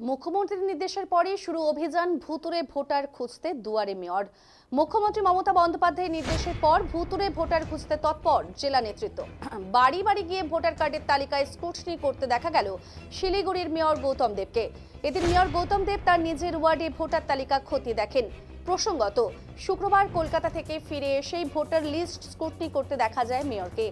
মুখ্যমন্ত্রীর নির্দেশের পরে শুরু অভিযান ভুতুরে ভোটার খুঁজতে দুয়ারে মেয়র। মুখ্যমন্ত্রী মমতা বন্দ্যোপাধ্যায়ের নির্দেশের পর ভুতুরে ভোটার খুঁজতে তৎপর জেলা নেতৃত্ব। বাড়ি বাড়ি গিয়ে ভোটার কার্ডের তালিকায় স্ক্রুটনি করতে দেখা গেল শিলিগুড়ির মেয়র গৌতম দেবকে। এদিন মেয়র গৌতম দেব তার নিজের ওয়ার্ডে ভোটার তালিকা খতিয়ে দেখেন। প্রসঙ্গত শুক্রবার কলকাতা থেকে ফিরে এসেই ভোটার লিস্ট স্কুটনি করতে দেখা যায় মেয়রকে।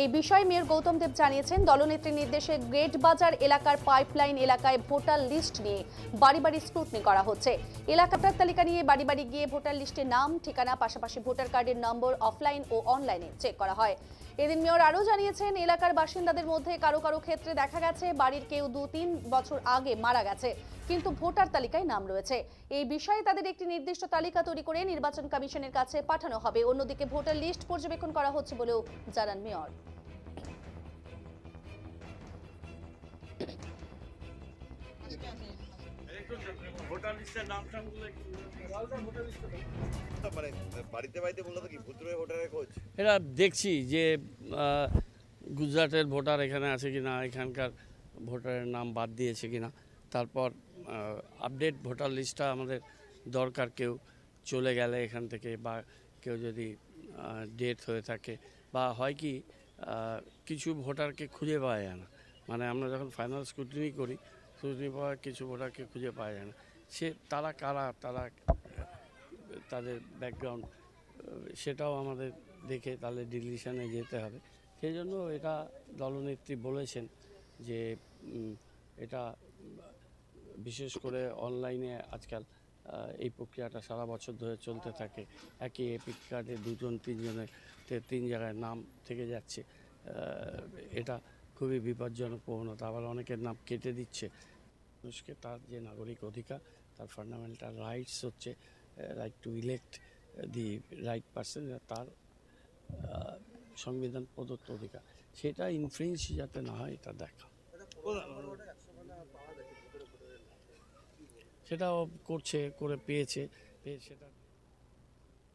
এই বিষয়ে মেয়র গৌতম দেব জানিয়েছেন, দলনেত্রীর নির্দেশে গ্রেট বাজার এলাকার পাইপলাইন এলাকায় ভোটার লিস্ট নিয়ে বাড়ি বাড়ি স্ক্রুটনি করা হচ্ছে। এলাকাটার তালিকা নিয়ে বাড়ি বাড়ি গিয়ে ভোটার লিস্টে নাম, ঠিকানা, পাশাপাশি ভোটার কার্ডের নম্বর অফলাইন ও অনলাইনে চেক করা হয়। এদিন মেয়র আরও জানিয়েছেন, এলাকার বাসিন্দাদের মধ্যে কারও কারও ক্ষেত্রে দেখা গেছে, বাড়ির কেউ দু তিন বছর আগে মারা গেছে, কিন্তু ভোটার তালিকায় নাম রয়েছে। এই বিষয়ে তাদের একটি নির্দিষ্ট তালিকা তৈরি করে নির্বাচন কমিশনের কাছে পাঠানো হবে। অন্যদিকে ভোটার লিস্ট পর্যবেক্ষণ করা হচ্ছে বলেও জানান মেয়র। একটু মানে বাড়িতে বাড়িতে মূলত কি ভুতুরে ভোটারের খোঁজ? এরা দেখছি যে গুজরাটের ভোটার এখানে আছে কি না এখানকার ভোটারের নাম বাদ দিয়েছে কি না তারপর আপডেট ভোটার লিস্টটা আমাদের দরকার কেউ চলে গেলে এখান থেকে বা কেউ যদি ডেথ হয়ে থাকে। বা হয় কি কিছু ভোটারকে খুঁজে পাওয়া যায় না। মানে আমরা যখন ফাইনাল স্ক্রুটিনি করি স্ক্রুটিনি পাওয়া কিছু ভোটারকে খুঁজে পাওয়া যায় না। সে তারা কারা, তারা, তাদের ব্যাকগ্রাউন্ড সেটাও আমাদের দেখে তাহলে ডিলিশনে যেতে হবে। সেই জন্য এটা দলনেত্রী বলেছেন যে এটা বিশেষ করে অনলাইনে আজকাল এই প্রক্রিয়াটা সারা বছর ধরে চলতে থাকে। একই এপিক কার্ডে দুজন, তিনজনের তিন জায়গায় নাম থেকে যাচ্ছে। এটা খুবই বিপজ্জনক প্রবণতা। আবার অনেকের নাম কেটে দিচ্ছে। মানুষকে তার যে নাগরিক অধিকার তার ফান্ডামেন্টাল রাইটস হচ্ছে right to elect the right person তার সংবিধান প্রদত্ত অধিকার। সেটা ইনফ্লুয়েন্স যাতে না হয়, এটা দেখা। সেটাও করছে, করে পেয়েছে, পেয়ে সেটা